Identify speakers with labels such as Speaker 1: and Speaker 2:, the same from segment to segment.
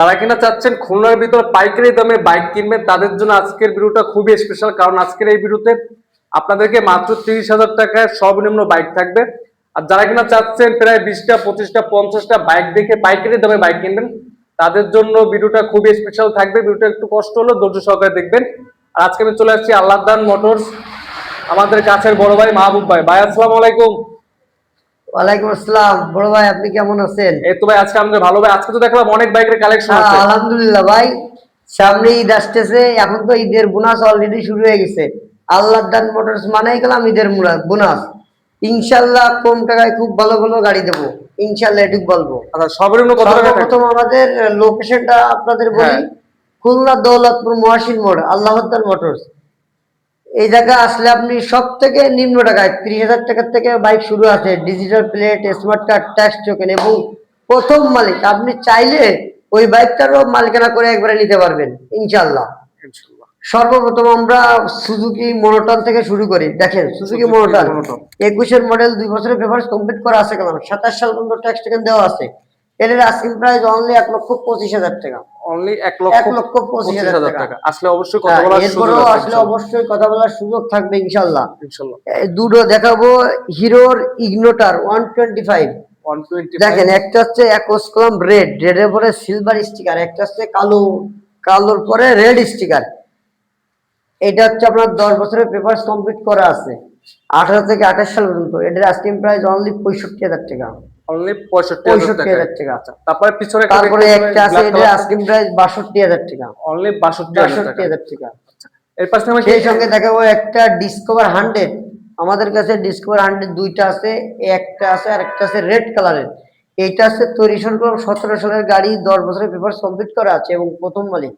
Speaker 1: যারা কিনা চাচ্ছেন খুলনার ভিতরে পাইকারি দামে বাইক কিনবেন, তাদের জন্য আজকের ভিডিওটা খুবই স্পেশাল কারণ আজকের এই ভিডিওতে আপনাদেরকে মাত্র তিরিশ হাজার টাকায় সর্বনিম্ন বাইক থাকবে। আর যারা কিনা চাচ্ছেন প্রায় বিশটা, পঁচিশটা, পঞ্চাশটা বাইক দেখে পাইকারি দামে বাইক কিনবেন, তাদের জন্য ভিডিওটা খুবই স্পেশাল থাকবে। ভিডিওটা একটু কষ্ট হলো, ধৈর্য সহকারে দেখবেন। আর আজকে আমি চলে আসছি আল্লাহদান মোটরস, আমাদের কাছের বড় ভাই মাহবুব ভাই। ভাই, আসসালামু আলাইকুম।
Speaker 2: ওয়ালাইকুম আসসালাম। বড় ভাই আপনি কেমন আছেন?
Speaker 1: এই তো ভাই আজকে ভালো ভাই। আজকে তো দেখলাম অনেক বাইকের কালেকশন
Speaker 2: হ্যাঁ,
Speaker 1: আছে।
Speaker 2: আলহামদুলিল্লাহ ভাই। সামনে ঈদ আসতেছে এখন তো ঈদের বোনাস অলরেডি শুরু হয়ে গেছে। আল্লাহ দান মোটরস মানেই গেলাম ঈদের বোনাস। ইনশাল্লাহ কম টাকায় খুব ভালো ভালো গাড়ি দেবো। ইনশাল্লাহ এটুক বলব।
Speaker 1: আচ্ছা সর্বনিম্ন কত টাকা থাকবে
Speaker 2: আমাদের লোকেশনটা আপনাদের বলি।
Speaker 1: হ্যাঁ।
Speaker 2: খুলনা দৌলতপুর মহাসিন মোড় আল্লাহদ্দান মোটরস এই জায়গা আসলে আপনি সব থেকে নিম্ন টাকায় ত্রিশ হাজার টাকার থেকে বাইক শুরু আছে digital plate smart card tax token এবং প্রথম মালিক আপনি চাইলে ওই বাইকটারও মালিকানা করে একবারে নিতে পারবেন ইনশাল্লাহ সর্বপ্রথম আমরা সুজুকি মনোটন থেকে শুরু করি দেখেন সুজুকি মনোটন একুশের মডেল দুই বছরের পেপার কমপ্লিট করা আছে কেন? সাতাশ সাল পর্যন্ত ট্যাক্স টোকেন দেওয়া আছে। এর আস্কিং প্রাইস অনলি এক লক্ষ পঁচিশ হাজার টাকা।
Speaker 1: অনলি এক লক্ষ
Speaker 2: এক লক্ষ পঁচিশ হাজার টাকা।
Speaker 1: আসলে অবশ্যই কথা
Speaker 2: হ্যাঁ,
Speaker 1: বলার সুযোগ
Speaker 2: আসলে অবশ্যই কথা বলার সুযোগ থাকবে ইনশাল্লাহ।
Speaker 1: ইনশাআল্লাহ
Speaker 2: এই দুটো দেখাবো হিরোর ইগনোটার ওয়ান টোয়েন্টি ফাইভ। দেখেন একটা হচ্ছে একোস কলম রেড রেডের পরে সিলভার স্টিকার একটা হচ্ছে কালো কালোর পরে রেড স্টিকার। এটা হচ্ছে আপনার দশ বছরের পেপার কমপ্লিট করা আছে আঠারো থেকে আঠাশ সাল পর্যন্ত। এটার আস্কিং প্রাইস অনলি পঁয়ষট্টি হাজার টাকা।
Speaker 1: অনলি 65000
Speaker 2: পঁয়ষট্টি
Speaker 1: টাকা
Speaker 2: হাজার
Speaker 1: তারপরে পিছনে
Speaker 2: তারপরে একটা আছে এটার আস্কিং প্রাইস বাষট্টি হাজার টাকা।
Speaker 1: অনলি 62000 টাকা।
Speaker 2: হাজার
Speaker 1: এর পাশে আমরা
Speaker 2: সেই সঙ্গে দেখাবো একটা ডিসকভার হান্ড্রেড আমাদের কাছে ডিসকভার হান্ড্রেড দুইটা আছে একটা আছে আর একটা আছে রেড কালারের এইটা আছে তৈরি করলাম সতেরো সালের গাড়ি দশ বছরের পেপার কমপ্লিট করা আছে এবং প্রথম মালিক।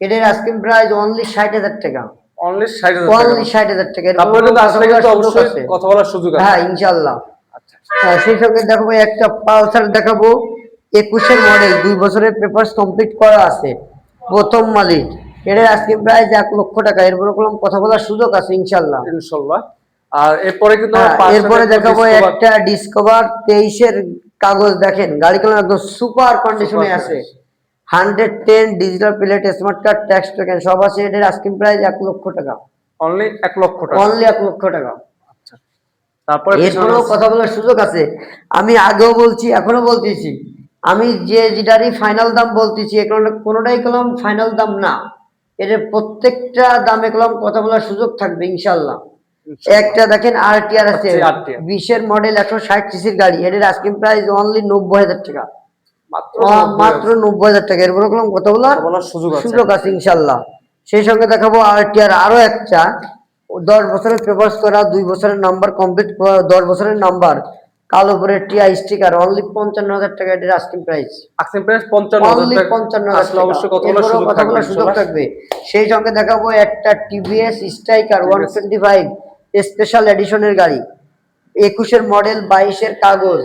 Speaker 2: এটার আস্কিং প্রাইস অনলি ষাট হাজার টাকা।
Speaker 1: অনলি 60000 টাকা।
Speaker 2: অনলি ষাট হাজার টাকা। কথা বলার সুযোগ হ্যাঁ ইনশাল্লাহ
Speaker 1: আচ্ছা
Speaker 2: সেই সঙ্গে দেখাবো একটা পালসার দেখাবো। একুশের মডেল দুই বছরের পেপার কমপ্লিট করা আছে। প্রথম মালিক। এটার আস্কিং প্রাইস এক লক্ষ টাকা এরপরে কোনো কথা বলার সুযোগ আছে ইনশাল্লাহ
Speaker 1: ইনশাআল্লাহ। আর এরপরে কিন্তু
Speaker 2: হ্যাঁ, এরপরে দেখাবো একটা ডিসকভার তেইশের কাগজ দেখেন গাড়ি কলম একদম সুপার কন্ডিশনে আছে। Hundred ten digital plate smart card tax token সব আছে এটার আস্কিং প্রাইস এক লক্ষ টাকা।
Speaker 1: অনলি 1 লক্ষ টাকা।
Speaker 2: অনলি এক লক্ষ টাকা।
Speaker 1: তারপরে
Speaker 2: এরপরেও কথা বলার সুযোগ আছে। আমি আগেও বলছি এখনও বলতেছি। আমি যে যেটারই ফাইনাল দাম বলতেছি কোনোটাই কলম ফাইনাল দাম না। এর প্রত্যেকটা দামে কলম কথা বলার সুযোগ থাকবে ইনশাল্লাহ একটা দেখেন আর টি আর আছে বিশের মডেল একশো ষাট সিসির গাড়ি। এটার আস্কিং প্রাইস অনলি নব্বই হাজার টাকা।
Speaker 1: মাত্র
Speaker 2: নব্বই হাজার। টাকা। এরপরে কলম কথা বলার
Speaker 1: সুযোগ আছে।
Speaker 2: সুযোগ আছে ইনশাল্লাহ সেই সঙ্গে দেখাবো আর টি আর আরও একটা। দশ বছরের পেপার্স করা দুই বছরের নাম্বার কমপ্লিট দশ বছরের নাম্বার কালো উপরে টিআই স্টিকার অনলি পঞ্চান্ন হাজার টাকা এটার আস্কিং প্রাইস
Speaker 1: আক্সিম প্রাইস 55000
Speaker 2: অনলি পঞ্চান্ন হাজার
Speaker 1: অবশ্যই সুযোগ থাকবে
Speaker 2: সেই সঙ্গে দেখাবো একটা TVS Stryker one twenty five special এডিশনের গাড়ি। একুশের মডেল বাইশের কাগজ।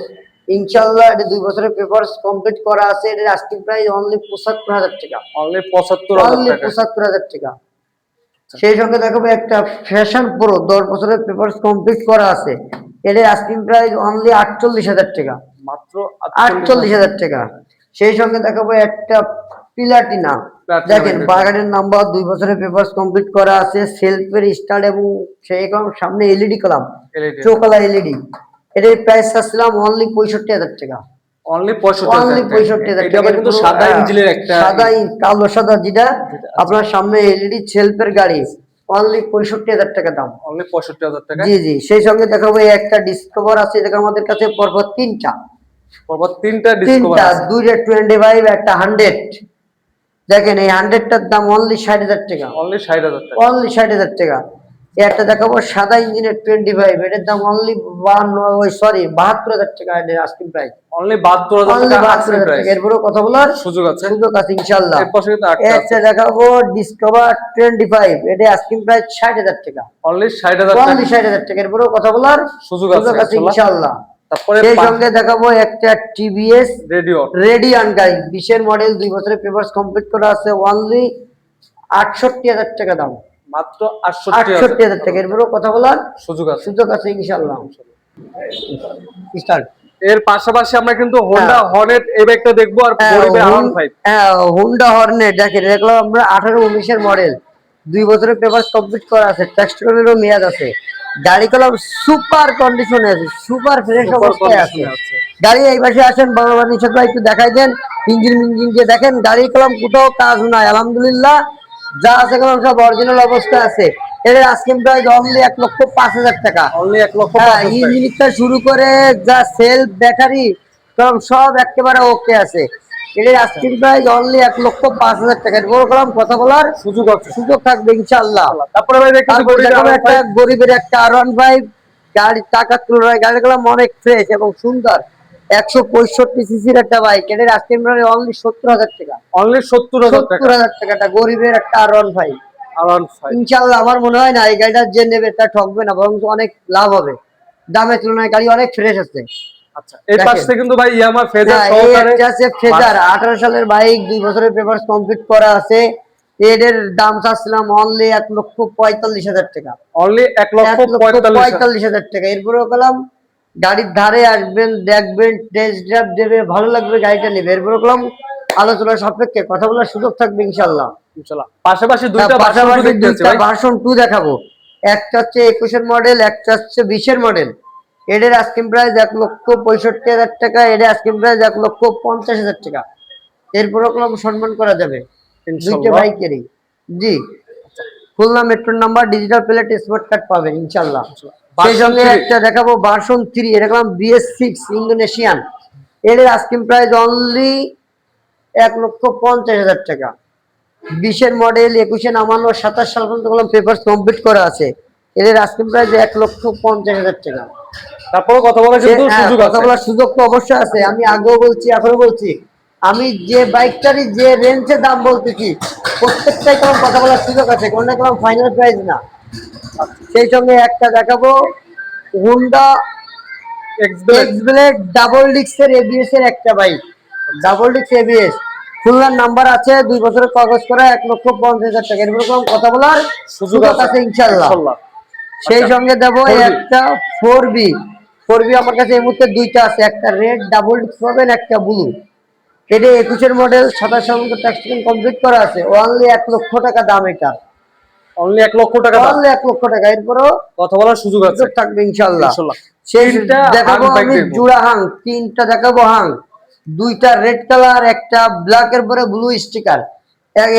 Speaker 2: ইনশাল্লাহ এটা দুই বছরের পেপার কমপ্লিট করা আছে এটার আস্কিং প্রাইস অনলি পঁচাত্তর হাজার টাকা।
Speaker 1: অনলি 75000
Speaker 2: অনলি পঁচাত্তর হাজার টাকা। সেই সঙ্গে দেখাবো একটা ফ্যাশন প্রো দশ বছরের পেপার কমপ্লিট করা আছে। এর আস্কিং প্রাইস অনলি আটচল্লিশ হাজার টাকা।
Speaker 1: মাত্র
Speaker 2: আটচল্লিশ হাজার টাকা। সেই সঙ্গে দেখাবো একটা পিলাটিনা দেখেন। বাগানের নাম্বার দুই বছরের পেপার কমপ্লিট করা আছে সেলফের স্টার্ট এবং সেই কলাম সামনে এলইডি কলাম। চোকালা এলইডি এটার প্রাইস চাচ্ছিলাম অনলি পঁয়ষট্টি হাজার টাকা।
Speaker 1: অনলি 65000
Speaker 2: অনলি পঁয়ষট্টি হাজার
Speaker 1: এটা
Speaker 2: টাকা।
Speaker 1: আবার কিন্তু সাদা ইঞ্জিনের একটা
Speaker 2: সাদা কালো সাদা যেটা আপনার সামনে এলইডি সেলফের গাড়ি। অনলি পঁয়ষট্টি হাজার টাকা দাম।
Speaker 1: অনলি 65000 টাকা?
Speaker 2: জি জি। সেই সঙ্গে দেখাবো এই একটা ডিসকভার আছে এটা আমাদের কাছে পরপর তিনটা।
Speaker 1: পরপর তিনটা
Speaker 2: তিনটা
Speaker 1: ডিসকভার
Speaker 2: দুইটা টোয়েন্টি ফাইভ একটা হান্ড্রেড দেখেন এই হান্ড্রেডটার দাম অনলি ষাট হাজার টাকা।
Speaker 1: অনলি 60000 টাকা।
Speaker 2: অনলি ষাট হাজার টাকা। এই একটা দেখাবো সাদা ইঞ্জিনের টোয়েন্টি ফাইভ এটার দাম অনলি বাহান্ন সরি বাহাত্তর হাজার টাকা এটার আস্কিং প্রাইস
Speaker 1: অনলি 72000
Speaker 2: অনলি বাহাত্তর হাজার টাকা এরপরেও কথা বলার
Speaker 1: সুযোগ আছে?
Speaker 2: সুযোগ আছে ইনশাল্লাহ একটা দেখাবো ডিসকভার টোয়েন্টি ফাইভ এটা আস্কিং প্রাইস ষাট হাজার টাকা।
Speaker 1: অনলি 60000 টাকা।
Speaker 2: অনলি ষাট হাজার টাকা এরপরেও কথা বলার
Speaker 1: সুযোগ আছে
Speaker 2: ইনশাল্লাহ
Speaker 1: তারপরে
Speaker 2: সেই সঙ্গে দেখাবো একটা টিভিএস
Speaker 1: রেডিও
Speaker 2: রেডিয়ান গাড়ি বিশের মডেল দুই বছরের পেপার কমপ্লিট করা আছে অনলি আটষট্টি হাজার টাকা দাম।
Speaker 1: মাত্র
Speaker 2: আটষট্টি হাজার। টাকা। এরপরেও কথা বলার
Speaker 1: সুযোগ আছে।
Speaker 2: সুযোগ আছে ইনশাল্লাহ স্টার্ট।
Speaker 1: এর পাশাপাশি আমরা কিন্তু হোন্ডা
Speaker 2: হ্যাঁ।
Speaker 1: হর্নেট এই বাইকটা দেখব আর ফাইভ
Speaker 2: হর্নেট দেখেন এগুলো আমরা আঠারো উনিশের মডেল দুই বছরের পেপার কমপ্লিট করা আছে টেক্সট করারও মেয়াদ আছে। গাড়ি কলম সুপার কন্ডিশনে আছে সুপার ফ্রেশ অবস্থায় আছে। গাড়ি এই পাশে আসেন ভগবান নিষেধ ভাই একটু দেখাই দেন। ইঞ্জিন মিঞ্জিন দিয়ে দেখেন গাড়ি কলম কোথাও কাজ নাই আলহামদুলিল্লাহ। যা আছে কলম সব অরিজিনাল অবস্থায় আছে। এর আজকে প্রায় অনলি এক লক্ষ পাঁচ হাজার টাকা।
Speaker 1: অনলি এক লক্ষ
Speaker 2: হ্যাঁ। ইঞ্জিনটা শুরু করে যা সেলফ ব্যাটারি সব সব একেবারে ওকে আছে। এর আস্কিং প্রাইস অনলি এক লক্ষ পাঁচ হাজার টাকা। বড় কলাম কথা বলার
Speaker 1: সুযোগ আছে।
Speaker 2: সুযোগ থাকবে ইনশাল্লাহ
Speaker 1: তারপরে ভাই
Speaker 2: একটা গরিবের একটা আর ওয়ান ফাইভ গাড়ি টাকা তুলনায় গাড়িগুলো অনেক ফ্রেশ এবং সুন্দর। একশো পঁয়ষট্টি সিসির একটা বাইক এটার আজকে অনলি সত্তর হাজার টাকা।
Speaker 1: অনলি সত্তর হাজার
Speaker 2: সত্তর হাজার টাকাটা গরিবের একটা আর ওয়ান ফাইভ ইনশাল্লাহ আমার মনে হয় না এই গাড়িটা যে নেবে তা ঠকবে না বরং অনেক লাভ হবে। দামের তুলনায় গাড়ি অনেক ফ্রেশ আছে।
Speaker 1: আচ্ছা
Speaker 2: হ্যাঁ, আঠারো সালের বাইক দুই বছরের পেপার কমপ্লিট করা আছে। এদের দাম চাচ্ছিলাম অনলি এক লক্ষ পঁয়তাল্লিশ হাজার টাকা।
Speaker 1: অনলি এক লক্ষ পঁয়তাল্লিশ হাজার।
Speaker 2: টাকা। এরপরে গেলাম গাড়ির ধারে আসবেন দেখবেন টেস্ট ড্রাইভ দেবে ভালো লাগবে গাড়িটা নেবে। এরপরে গেলাম আলোচনা সাপেক্ষে কথা বলার সুযোগ থাকবে ইনশাল্লাহ
Speaker 1: ইনশাল্লাহ। পাশাপাশি দুইটা পাশাপাশি
Speaker 2: পাশাপাশি
Speaker 1: দেখতে পাচ্ছি
Speaker 2: দুইটা ভার্সন টু দেখাবো। একটা হচ্ছে একুশের মডেল একটা হচ্ছে বিশের মডেল এদের আস্কিং প্রাইস এক লক্ষ পঁয়ষট্টি হাজার টাকা এদের প্রাইস এক লক্ষ পঞ্চাশ হাজার টাকা। এরপর সম্মান করা যাবে। দুইটা বাইকেরই। জি। খুলনা মেট্রোর number digital plate smart card পাবেন ইনশাল্লাহ সেই সঙ্গে একটা দেখাবো ভার্সন থ্রি দেখলাম বিএস সিক্স ইন্দোনেশিয়ান এদের আস্কিং প্রাইস অনলি এক লক্ষ পঞ্চাশ হাজার টাকা। বিশের মডেল একুশে নামানো সাতাশ সাল পর্যন্ত কোনো পেপার কমপ্লিট করা আছে। এদের আস্কিং প্রাইস এক লক্ষ পঞ্চাশ হাজার টাকা।
Speaker 1: তারপরে কথা বলার
Speaker 2: হ্যাঁ,
Speaker 1: সুযোগ
Speaker 2: কথা বলার সুযোগ তো অবশ্যই আছে। আমি আগেও বলছি এখনও বলছি। আমি যে বাইকটারই যে রেঞ্জে দাম বলতেছি প্রত্যেকটাই কোনো কথা বলার সুযোগ আছে। কোনটা কোনো ফাইনাল প্রাইস না। সেই সঙ্গে একটা দেখাবো হুন্ডা ডাবল ডিক্সের এবিএস এর একটা বাইক ডাবল ডিক্স এবিএস খুলনার নাম্বার আছে দুই বছরের কাগজ করা এক লক্ষ পঞ্চাশ হাজার টাকা। এরকম কথা বলার
Speaker 1: সুযোগ আছে?
Speaker 2: ইনশাল্লাহ। সেই
Speaker 1: আচ্ছা,
Speaker 2: সঙ্গে দেবো
Speaker 1: 4B
Speaker 2: একটা ফোর বি ফোর বি আমার কাছে এই মুহূর্তে দুইটা আছে একটা রেড ডাবল ডিক্স পাবেন একটা ব্লু এটা একুশের মডেল সাতাশ কমপ্লিট করা আছে। অনলি এক লক্ষ টাকা দাম এটা।
Speaker 1: অনলি এক লক্ষ টাকা
Speaker 2: অনলি এক লক্ষ টাকা এরপরও
Speaker 1: কথা বলার সুযোগ আছে।
Speaker 2: থাকবে ইনশাল্লাহ
Speaker 1: ইনশাল্লাহ।
Speaker 2: সেই দেখাবো আমি। জুড়া হাং তিনটা দেখাবো হাং দুইটা রেড কালার একটা ব্ল্যাক এর পরে ব্লু স্টিকার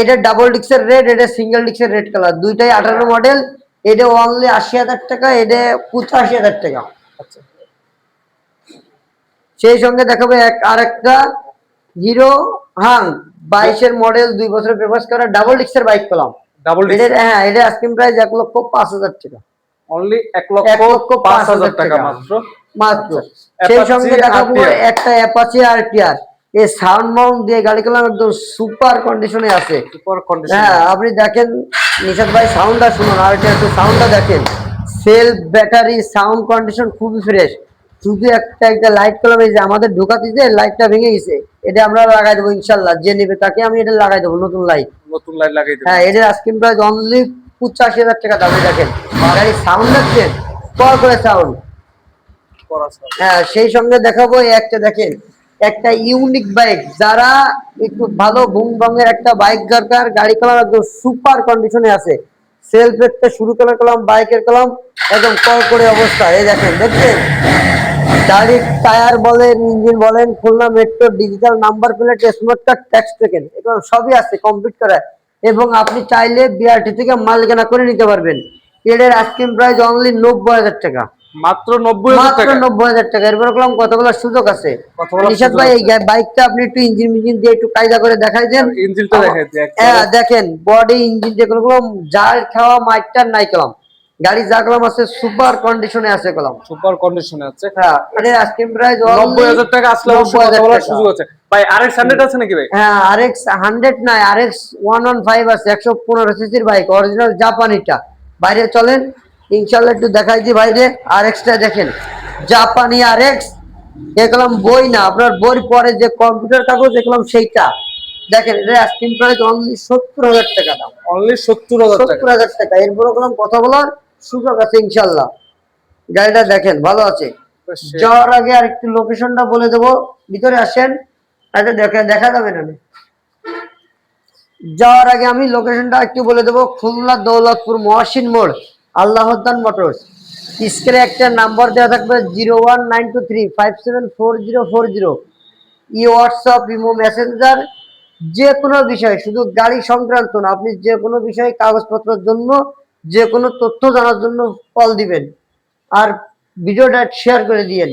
Speaker 2: এটা ডাবল ডিক্সের রেড এটা সিঙ্গেল ডিক্সের রেড কালার দুইটাই আঠারো মডেল এটা অনলি আশি হাজার টাকা এটা পঁচাশি হাজার টাকা।
Speaker 1: আচ্ছা।
Speaker 2: সেই সঙ্গে দেখাবো এক আর একটা হিরো হাং বাইশের মডেল দুই বছরের পেপার করা ডাবল ডিক্সের বাইক পেলাম।
Speaker 1: ডাবল ডিস্ক
Speaker 2: এটা হ্যাঁ এটা আইসক্রিম প্রাইস এক লক্ষ পাঁচ হাজার টাকা।
Speaker 1: অনলি এক লক্ষ পাঁচ হাজার টাকা মাত্র?
Speaker 2: মাত্র।
Speaker 1: আচ্ছা,
Speaker 2: সেই সঙ্গে দেখাবো একটা অ্যাপাচি আর এই সাউন্ড মাউন্ট দিয়ে গাড়ি একদম সুপার কন্ডিশনে আছে।
Speaker 1: সুপার কন্ডিশন
Speaker 2: হ্যাঁ আপনি দেখেন নিশাদ ভাই সাউন্ডটা শুনুন আর টিআর সাউন্ডটা দেখেন। সেলফ ব্যাটারি সাউন্ড কন্ডিশন খুবই ফ্রেশ শুধু একটা একটা লাইট কলাম এই যে আমাদের ঢোকাতে যে লাইটটা ভেঙে গেছে। এটা আমরা লাগাই দেবো ইনশাল্লাহ যে নেবে তাকে আমি এটা লাগাই দেবো নতুন লাইট
Speaker 1: নতুন লাইট লাগাই দেবেন
Speaker 2: হ্যাঁ এটার আইসক্রিম প্রাইস অনলি পঁচাশি হাজার টাকা দামে দেখেন। গাড়ির সাউন্ড দেখছেন? কল করে সাউন্ড হ্যাঁ সেই সঙ্গে দেখাবো একটা দেখেন একটা ইউনিক বাইক যারা একটু ভালো বুম রঙের একটা বাইক দরকার গাড়ি কলাম একদম সুপার কন্ডিশনে আছে। সেলফ একটা শুরু করে কলাম বাইকের কলাম একদম কল করে অবস্থা। এই দেখেন দেখছেন? গাড়ির টায়ার বলেন ইঞ্জিন বলেন Khulna metro digital number plate smart card tax token এগুলো সবই আছে কমপ্লিট করা। এবং আপনি চাইলে বিআরটি থেকে মালিকানা করে নিতে পারবেন। এর আইসক্রিম প্রাইস অনলি নব্বই হাজার টাকা।
Speaker 1: মাত্র নব্বই
Speaker 2: মাত্র নব্বই হাজার টাকা। এরপর করলাম কত সুযোগ আছে। নিশাদ ভাই এই। বাইকটা আপনি একটু ইঞ্জিন মিঞ্জিন দিয়ে একটু কায়দা করে দেখাই দেন।
Speaker 1: ইঞ্জিনটা দেখাই দিই
Speaker 2: হ্যাঁ দেখেন বডি ইঞ্জিন যেগুলো গুলো জার খাওয়া মাইকটার নাই কলাম। গাড়ি যা কলাম আছে সুপার কন্ডিশনে আছে কলাম।
Speaker 1: সুপার কন্ডিশনে আছে।
Speaker 2: হ্যাঁ এটার আইসক্রিম প্রাইস
Speaker 1: নব্বই হাজার টাকা আসলে অবশ্যই কথা বলার সুযোগ আছে। ভাই আরেক হান্ড্রেড আছে নাকি ভাই?
Speaker 2: হ্যাঁ আর এক্স হান্ড্রেড নাই আর এক্স ওয়ান ওয়ান ফাইভ আছে একশো পনেরো সিসির বাইক অরিজিনাল জাপানিটা বাইরে চলেন ইনশাল্লাহ একটু দেখাই দিই বাইরে আর এক্সটা দেখেন। জাপানি আর এক্স দেখলাম বই না আপনার বই পরে যে কম্পিউটার কাগজ দেখলাম সেইটা। দেখেন এটা আইসক্রিম প্রাইস অনলি সত্তর হাজার টাকা দাম।
Speaker 1: অনলি সত্তর হাজার টাকা।
Speaker 2: সত্তর হাজার টাকা। এরপরে করলাম কথা বলার সুযোগ আছে ইনশাল্লাহ গাড়িটা দেখেন ভালো আছে। যাওয়ার আগে আর একটু লোকেশনটা বলে দেবো। ভিতরে আসেন আচ্ছা দেখা দেখা যাবে না। যাওয়ার আগে আমি লোকেশনটা একটু বলে দেবো। খুলনা দৌলতপুর মহাসিন মোড় আল্লাহদ্দান মোটরস। স্ক্রিনে একটা নাম্বার দেওয়া থাকবে zero one nine two three five seven four zero four zero. ই হোয়াটসঅ্যাপ ইমো মেসেঞ্জার যে কোনো বিষয় শুধু গাড়ি সংক্রান্ত না আপনি যে কোনো বিষয়ে কাগজপত্রের জন্য যে কোনো তথ্য জানার জন্য কল দিবেন। আর ভিডিওটা শেয়ার করে দিয়েন।